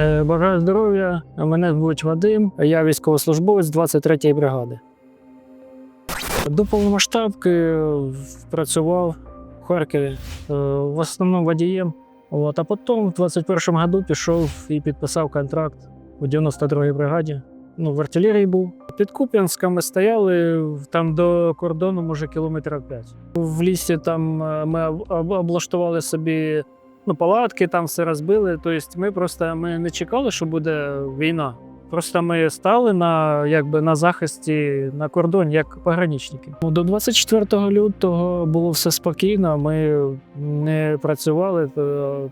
Е, Бажаю здоров'я. Мене звуть Вадим, я військовослужбовець 23-ї бригади. До повномасштабки працював в Харкові, е, в основному водієм. От, а потім в 21-му году пішов і підписав контракт у 92-й бригаді. Ну, в артилерії був. Під Куп'янськом ми стояли там до кордону, може, кілометрів 5. В лісі там е, ми об- об- облаштували собі ну, палатки, там все розбили. Тобто ми просто ми не чекали, що буде війна. Просто ми стали на, якби, на захисті на кордоні, як пограничники. Ну, До 24 лютого було все спокійно. Ми не працювали,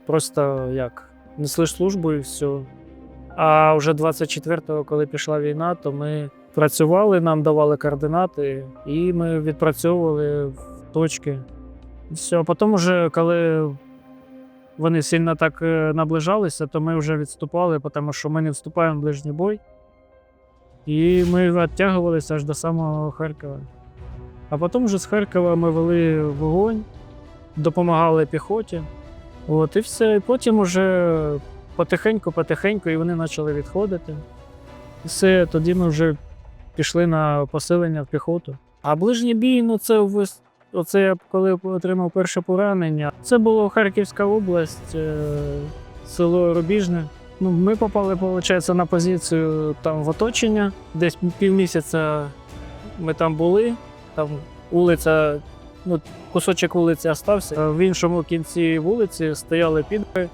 просто як несли службу і все. А вже 24-го, коли пішла війна, то ми працювали, нам давали координати, і ми відпрацьовували в точки. Все, потім, вже, коли вони сильно так е, наближалися, то ми вже відступали, тому що ми не вступаємо в ближній бой. І ми відтягувалися аж до самого Харкова. А потім вже з Харкова ми вели вогонь, допомагали піхоті. От, і все. І потім вже потихеньку, потихеньку, і вони почали відходити. І все, тоді ми вже пішли на посилення в піхоту. А ближній бій, ну це вис- Оце я коли отримав перше поранення. Це було Харківська область, е, село Рубіжне. Ну, ми попали, виходить, на позицію там в оточення. Десь півмісяця ми там були. Там вулиця, ну, кусочок вулиці остався. В іншому кінці вулиці стояли підри.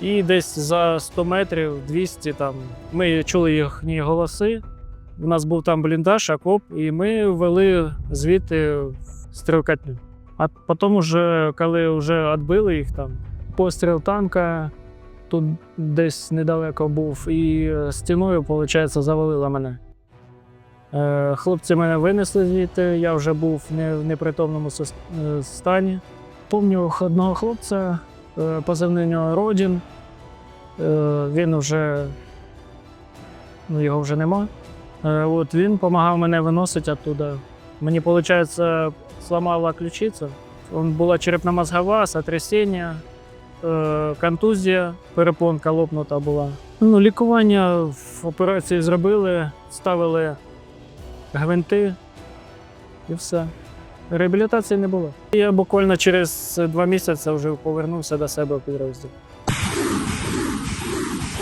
І десь за 100 метрів, 200 там. Ми чули їхні голоси. У нас був там бліндаж, окоп, і ми вели звідти стрілкатню. А потім, уже, коли вже відбили їх там, постріл танка тут десь недалеко був, і стіною, виходить, завалило мене. Е, Хлопці мене винесли звідти, я вже був не в непритомному е, стані. Помню одного хлопця, е, позивний нього Родін. Він вже ну, його вже нема. Е, От він допомагав мене виносити оттуда. Мені, виходить, сломала ключицю. Була черепно-мозгова, сотрясіння, е, контузія, перепонка лопнута була. Ну, лікування в операції зробили, ставили гвинти і все. Реабілітації не було. Я буквально через два місяці вже повернувся до себе в підрозділ.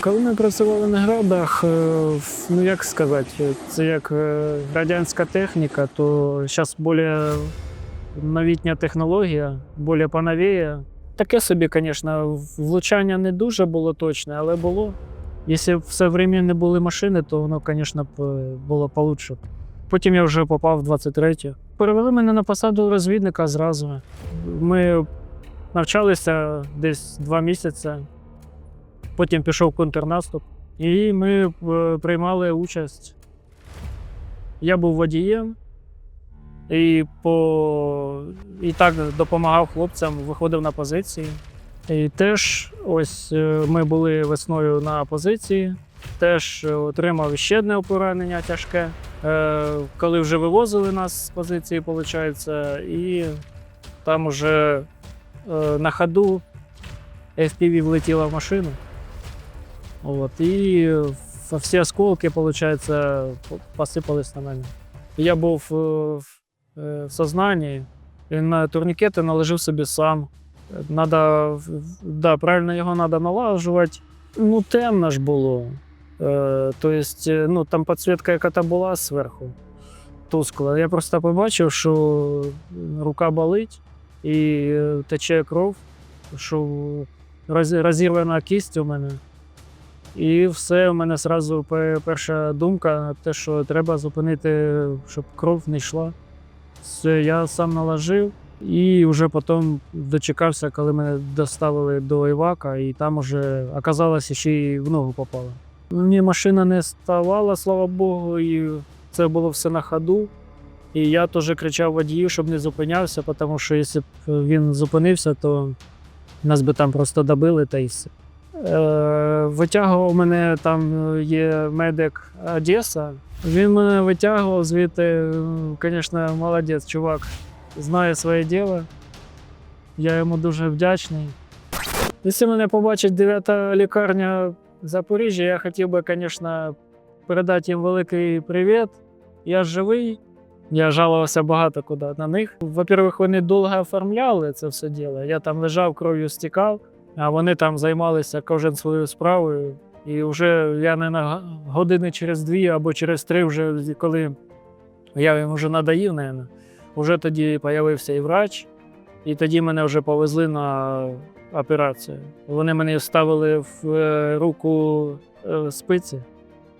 Коли ми працювали на градах, е, ну як сказати, це як е, радянська техніка, то зараз більш новітня технологія, більш поновіє. Таке собі, звісно, влучання не дуже було точне, але було. Якщо б все время не були машини, то воно, звісно, е, було получше. Потім я вже попав в 23-ю. Перевели мене на посаду розвідника зразу. Ми навчалися десь два місяці. Потім пішов контрнаступ, і ми е, приймали участь. Я був водієм і, по... і так допомагав хлопцям, виходив на позиції. І теж ось е, ми були весною на позиції, теж отримав ще одне поранення тяжке. Е, Коли вже вивозили нас з позиції, виходить, і там уже е, на ходу FPV влетіла в машину. От, і в- всі осколки, виходить, посипались на мене. Я був в, в сознанні, і на турнікети наложив собі сам. Надо, да, правильно його треба налажувати. Ну, темно ж було. Тобто, е, ну, там підсвітка яка-то була зверху, тускла. Я просто побачив, що рука болить і тече кров, що розірвана кість у мене. І все, у мене одразу перша думка, те, що треба зупинити, щоб кров не йшла. Все, я сам наложив і вже потім дочекався, коли мене доставили до Івака, і там уже оказалось, ще й в ногу попало. Ні, машина не ставала, слава Богу, і це було все на ходу. І я теж кричав водію, щоб не зупинявся, тому що якщо б він зупинився, то нас би там просто добили та й все. Е, витягував мене там є медик Одеса. Він мене витягував звідти. Звісно, молодець, чувак. Знає своє діло. Я йому дуже вдячний. Якщо мене побачить дев'ята лікарня Запоріжжя я хотів би, звісно, передати їм великий привіт. Я живий. Я жалувався багато куди на них. Во-первых, вони довго оформляли це все діло. Я там лежав, кров'ю стікав, а вони там займалися кожен своєю справою. І вже я не на години через дві або через три, вже коли я їм вже надоїв, наверное, вже тоді з'явився і врач, і тоді мене вже повезли на операцію. Вони мені вставили в е, руку е, спиці,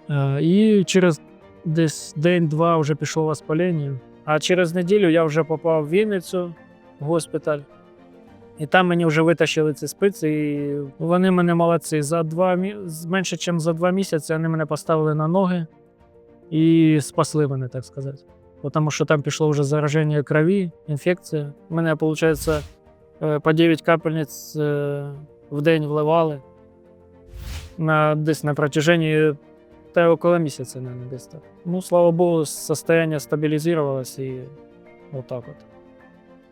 Е, і через десь день-два вже пішло воспаління. А через неділю я вже попав в Вінницю в госпіталь. І там мені вже витащили ці спиці, і вони мене молодці. За два менше, ніж за два місяці вони мене поставили на ноги і спасли мене, так сказати. Тому що там пішло вже зараження крові, інфекція. У Мене, виходить, е, по 9 капельниць е, в день вливали на, десь на протяжении та около місяця, наверное, десь так. Ну, слава Богу, состояние стабілізувалось і отак от.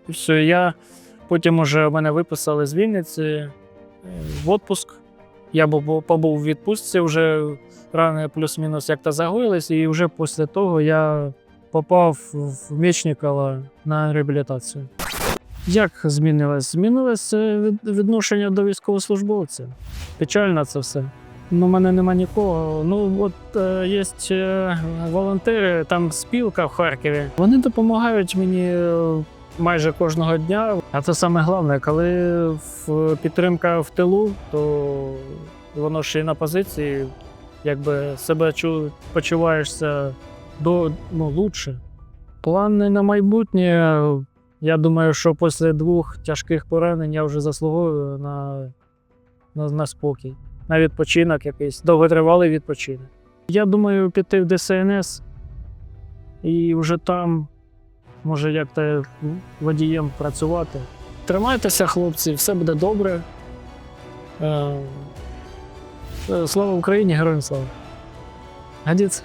І все, я потім уже мене виписали з Вінниці е, в отпуск. Я побув в відпустці, вже рани плюс-мінус як-то загоїлись, і вже після того я попав в Мечникова на реабілітацію. Як змінилось? Змінилось е, відношення до військовослужбовців. Печально це все. Ну, мене нема нікого. Ну, от е, є е, волонтери, там спілка в Харкові. Вони допомагають мені майже кожного дня. А це саме головне, коли підтримка в тилу, то воно ще й на позиції, якби себе чу, почуваєшся до, ну, лучше. Плани на майбутнє. Я думаю, що після двох тяжких поранень я вже заслуговую на, на, на спокій на відпочинок якийсь, довготривалий відпочинок. Я думаю, піти в ДСНС і вже там, може, як-то водієм працювати. Тримайтеся, хлопці, все буде добре. Е, е, Слава Україні, героям слава. Годиться.